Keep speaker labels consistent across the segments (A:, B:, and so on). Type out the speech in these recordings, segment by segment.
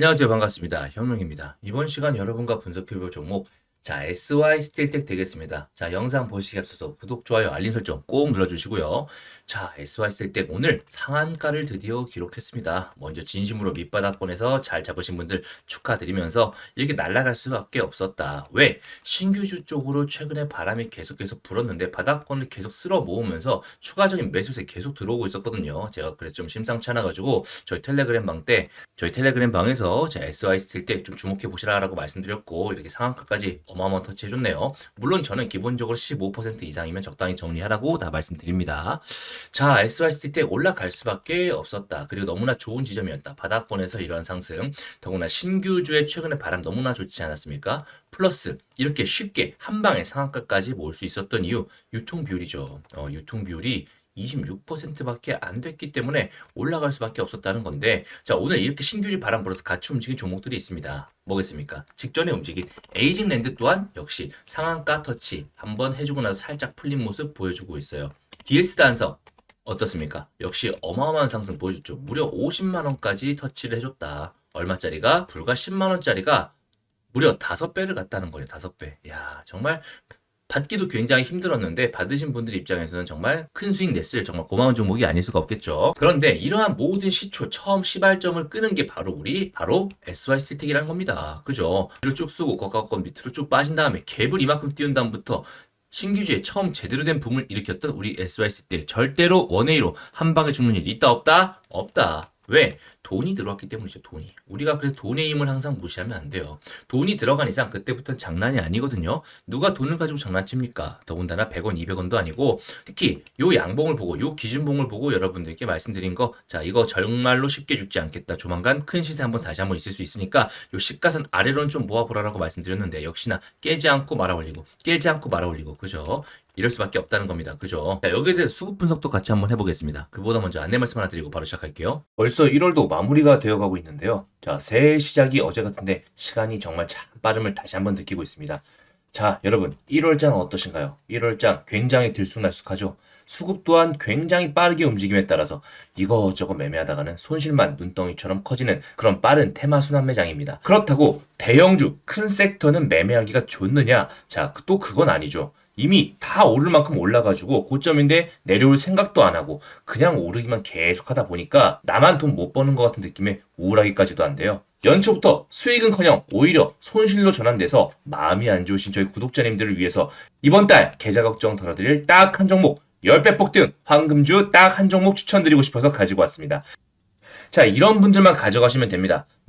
A: 안녕하세요. 반갑습니다. 현명입니다. 이번 시간 여러분과 분석해볼 종목 자, SY 스틸텍 되겠습니다. 자, 영상 보시기 앞서서 구독, 좋아요, 알림 설정 꼭 눌러주시고요. 자, SY 스틸텍 오늘 상한가를 드디어 기록했습니다. 먼저 진심으로 밑바닥권에서 잘 잡으신 분들 축하드리면서 이렇게 날아갈 수밖에 없었다. 왜? 신규주 쪽으로 최근에 바람이 계속해서 불었는데 바닥권을 계속 쓸어 모으면서 추가적인 매수세 계속 들어오고 있었거든요. 제가 그래서 좀 심상치 않아가지고 저희 텔레그램 방 때 저희 텔레그램 방에서 제 SY 스틸텍 좀 주목해 보시라라고 말씀드렸고 이렇게 상한가까지 어마어마한 터치 해줬네요. 물론 저는 기본적으로 15% 이상이면 적당히 정리하라고 다 말씀드립니다. 자, SYST 때 올라갈 수밖에 없었다. 그리고 너무나 좋은 지점이었다. 바닥권에서 이런 상승. 더구나 신규주의 최근에 바람 너무나 좋지 않았습니까? 플러스 이렇게 쉽게 한 방에 상한가까지 모을 수 있었던 이유 유통 비율이죠. 어, 유통 비율이 26%밖에 안 됐기 때문에 올라갈 수밖에 없었다는 건데 자 오늘 이렇게 신규주 바람 불어서 같이 움직인 종목들이 있습니다. 뭐겠습니까? 직전에 움직인 에이징 랜드 또한 역시 상한가 터치 한번 해주고 나서 살짝 풀린 모습 보여주고 있어요. DS 단서 어떻습니까? 역시 어마어마한 상승 보여줬죠. 무려 50만 원까지 터치를 해줬다. 얼마짜리가 불과 10만 원짜리가 무려 5배를 갔다는 거예요. 5배. 야, 정말 받기도 굉장히 힘들었는데 받으신 분들 입장에서는 정말 큰 수익 냈을 정말 고마운 종목이 아닐 수가 없겠죠. 그런데 이러한 모든 시초 처음 시발점을 끄는 게 바로 우리 바로 SY 스틱이라는 겁니다. 그죠? 뒤로 쭉 쓰고 거가건 밑으로 쭉 빠진 다음에 갭을 이만큼 띄운 다음부터 신규주에 처음 제대로 된 붐을 일으켰던 우리 SYC 때 절대로 원웨이로 한 방에 죽는 일 있다 없다? 없다. 왜? 돈이 들어왔기 때문이죠, 돈이. 우리가 그래서 돈의 힘을 항상 무시하면 안 돼요. 돈이 들어간 이상 그때부터는 장난이 아니거든요. 누가 돈을 가지고 장난칩니까? 더군다나 100원, 200원도 아니고 특히 요 양봉을 보고 요 기준봉을 보고 여러분들께 말씀드린 거 자, 이거 정말로 쉽게 죽지 않겠다. 조만간 큰 시세 한번 다시 한번 있을 수 있으니까 요 시가선 아래로는 좀 모아보라라고 말씀드렸는데 역시나 깨지 않고 말아 올리고 깨지 않고 말아 올리고 그죠? 이럴 수밖에 없다는 겁니다. 그죠? 자, 여기에 대해서 수급 분석도 같이 한번 해보겠습니다. 그보다 먼저 안내 말씀 하나 드리고 바로 시작할게요. 벌써 1월도 마무리가 되어가고 있는데요. 자, 새해 시작이 어제 같은데 시간이 정말 참 빠름을 다시 한번 느끼고 있습니다. 자, 여러분, 1월장 어떠신가요? 1월장 굉장히 들쑥날쑥하죠? 수급 또한 굉장히 빠르게 움직임에 따라서 이거저거 매매하다가는 손실만 눈덩이처럼 커지는 그런 빠른 테마 순환 매장입니다. 그렇다고 대형주, 큰 섹터는 매매하기가 좋느냐? 자, 또 그건 아니죠. 이미 다 오를 만큼 올라가지고 고점인데 내려올 생각도 안 하고 그냥 오르기만 계속 하다 보니까 나만 돈 못 버는 것 같은 느낌에 우울하기까지도 한데요. 연초부터 수익은커녕 오히려 손실로 전환돼서 마음이 안 좋으신 저희 구독자님들을 위해서 이번 달 계좌 걱정 덜어드릴 딱 한 종목 10배 폭등 황금주 딱 한 종목 추천드리고 싶어서 가지고 왔습니다. 자, 이런 분들만 가져가시면 됩니다.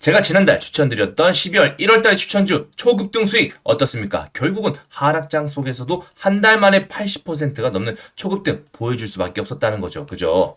A: 제가 지난달 추천드렸던 12월 1월달 추천주 초급등 수익 어떻습니까? 결국은 하락장 속에서도 한 달 만에 80%가 넘는 초급등 보여줄 수밖에 없었다는 거죠. 그죠?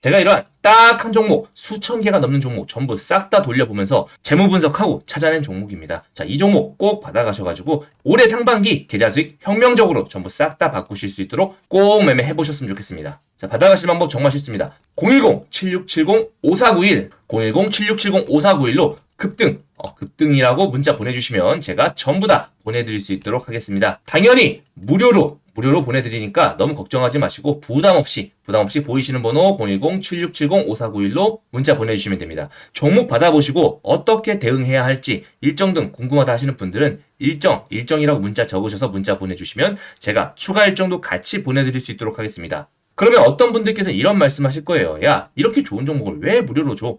A: 제가 이러한 딱 한 종목, 수천 개가 넘는 종목 전부 싹 다 돌려보면서 재무 분석하고 찾아낸 종목입니다. 자, 이 종목 꼭 받아가셔가지고 올해 상반기 계좌 수익 혁명적으로 전부 싹 다 바꾸실 수 있도록 꼭 매매해 보셨으면 좋겠습니다. 자, 받아가실 방법 정말 쉽습니다. 010-7670-5491, 010-7670-5491로 급등, 어, 급등이라고 문자 보내주시면 제가 전부 다 보내드릴 수 있도록 하겠습니다. 당연히 무료로 무료로 보내드리니까 너무 걱정하지 마시고 부담 없이 부담 없이 보이시는 번호 010-7670-5491로 문자 보내주시면 됩니다. 종목 받아보시고 어떻게 대응해야 할지 일정 등 궁금하다 하시는 분들은 일정, 일정이라고 문자 적으셔서 문자 보내주시면 제가 추가 일정도 같이 보내드릴 수 있도록 하겠습니다. 그러면 어떤 분들께서 이런 말씀 하실 거예요. 야, 이렇게 좋은 종목을 왜 무료로 줘?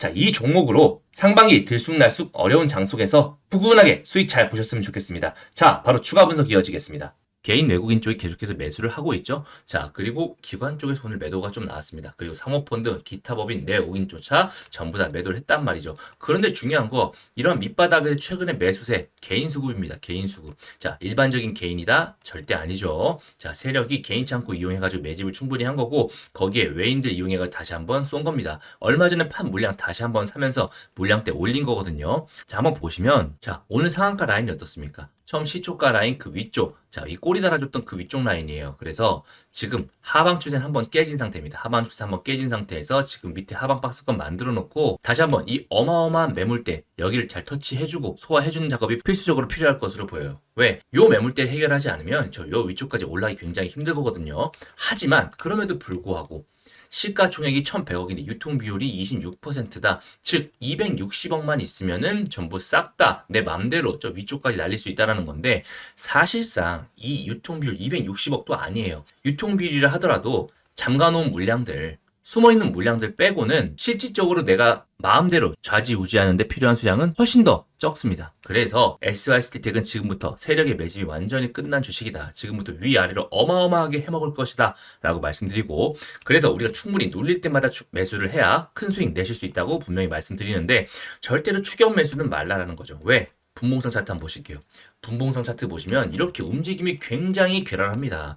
A: 자, 이 종목으로 상반기 들쑥날쑥 어려운 장 속에서 푸근하게 수익 잘 보셨으면 좋겠습니다. 자, 바로 추가 분석 이어지겠습니다. 개인 외국인 쪽이 계속해서 매수를 하고 있죠. 자, 그리고 기관 쪽에서 오늘 매도가 좀 나왔습니다. 그리고 사모펀드, 기타 법인, 내외국인조차 전부 다 매도를 했단 말이죠. 그런데 중요한 거, 이런 밑바닥의 최근의 매수세, 개인 수급입니다. 개인 수급. 자, 일반적인 개인이다? 절대 아니죠. 자, 세력이 개인 창고 이용해가지고 매집을 충분히 한 거고, 거기에 외인들 이용해가지고 다시 한번 쏜 겁니다. 얼마 전에 판 물량 다시 한번 사면서 물량대 올린 거거든요. 자, 한번 보시면, 자, 오늘 상한가 라인이 어떻습니까? 처음 시초가 라인 그 위쪽, 자, 이 꼬리 달아줬던 그 위쪽 라인이에요. 그래서 지금 하방 추세는 한번 깨진 상태입니다. 하방 추세 한번 깨진 상태에서 지금 밑에 하방 박스권 만들어 놓고 다시 한번 이 어마어마한 매물대 여기를 잘 터치해주고 소화해주는 작업이 필수적으로 필요할 것으로 보여요. 왜? 요 매물대를 해결하지 않으면 저 요 위쪽까지 올라가기 굉장히 힘들 거거든요. 하지만 그럼에도 불구하고 시가총액이 1,100억인데 유통 비율이 26%다. 즉 260억만 있으면은 전부 싹 다 내 맘대로 저 위쪽까지 날릴 수 있다라는 건데 사실상 이 유통 비율 260억도 아니에요. 유통 비율이라 하더라도 잠가놓은 물량들 숨어있는 물량들 빼고는 실질적으로 내가 마음대로 좌지우지하는데 필요한 수량은 훨씬 더 적습니다. 그래서 SY스티텍은 지금부터 세력의 매집이 완전히 끝난 주식이다. 지금부터 위아래로 어마어마하게 해먹을 것이다. 라고 말씀드리고 그래서 우리가 충분히 눌릴 때마다 매수를 해야 큰 수익 내실 수 있다고 분명히 말씀드리는데 절대로 추격 매수는 말라라는 거죠. 왜? 분봉상 차트 한번 보실게요. 분봉상 차트 보시면 이렇게 움직임이 굉장히 괴랄합니다.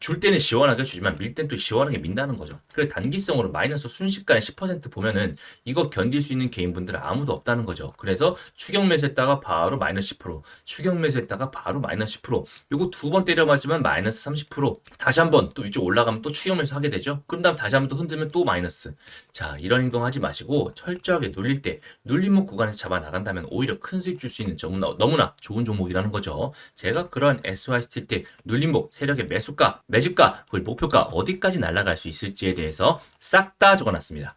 A: 줄 때는 시원하게 주지만 밀땐또 시원하게 민다는 거죠. 그 단기성으로 마이너스 순식간에 10% 보면은 이거 견딜 수 있는 개인분들은 아무도 없다는 거죠. 그래서 추격 매수했다가 바로 마이너스 10%, 추격 매수했다가 바로 마이너스 10%, 요거 두 번 때려 맞으면 마이너스 30%, 다시 한번 또 위쪽 올라가면 또 추격 매수 하게 되죠. 그런 다음 다시 한번 또 흔들면 또 마이너스. 자, 이런 행동 하지 마시고 철저하게 눌릴 때 눌림목 구간에서 잡아 나간다면 오히려 큰 수익 줄 수 있는 너무나, 너무나 좋은 종목이라는 거죠. 제가 그런 SY 스틸 때 눌림목 세력의 매수가 매집가, 그리고 목표가 어디까지 날아갈 수 있을지에 대해서 싹 다 적어놨습니다.